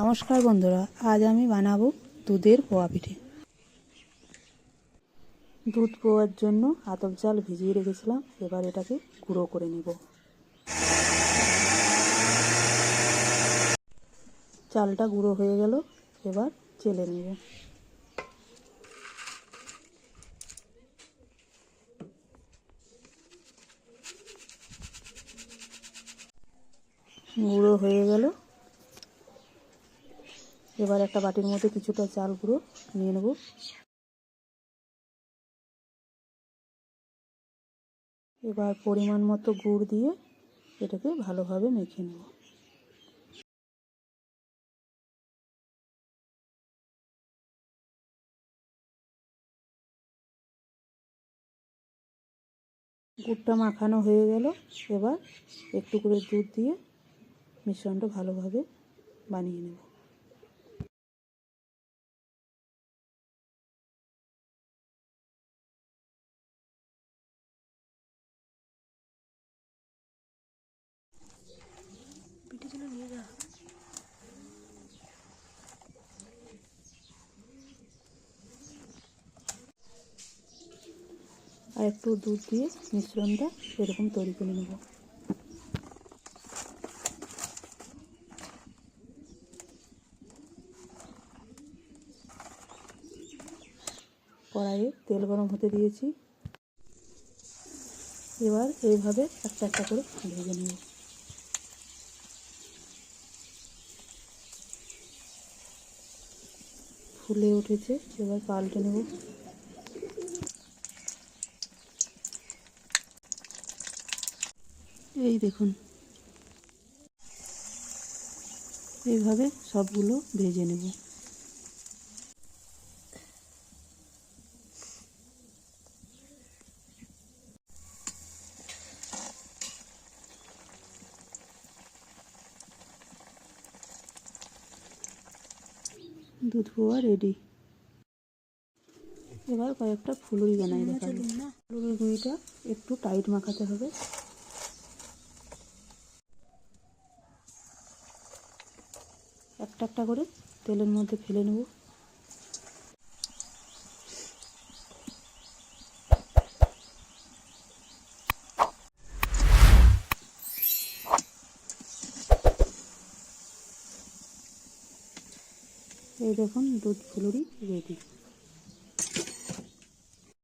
নমস্কার বন্ধুরা, আজ আমি বানাবো দুধের পোয়া পিঠে। দুধ পোয়ার জন্য আতপ চাল ভিজিয়ে রেখেছিলাম, এবার এটাকে গুঁড়ো করে নেব। চালটা গুঁড়ো হয়ে গেল, এবার চেলে নেব। গুঁড়ো হয়ে গেল এবার একটা বাটির মধ্যে কিছুটা চাল গুঁড়ো নিয়ে নেব। এবার পরিমাণ মতো গুড় দিয়ে এটাকে ভালোভাবে মেখে নেব। গুড়টা মাখানো হয়ে গেল। এবার একটু করে দুধ দিয়ে মিশ্রণটা ভালোভাবে বানিয়ে নেব। আর একটু দুধ দিয়ে মিশ্রণটা এরকম তৈরি করে নেব। কড়াইয়ে তেল গরম হতে দিয়েছি। এবার এইভাবে একটা একটা করে ভেজে নেব। ফুলে উঠেছে এবার পাল্টে নেব। এই দেখুন। এইভাবে সবগুলো ভেজে নেব। দুধ পোয়া রেডি এবার কয়েকটা ফুলুরি বানাই দেখাবো। ফুলুরি গুঁড়িটা একটু টাইট মাখাতে হবে। একটা একটা করে তেলের মধ্যে ফেলে নেব। এই দেখুন দুধ ফুলুরি রেডি।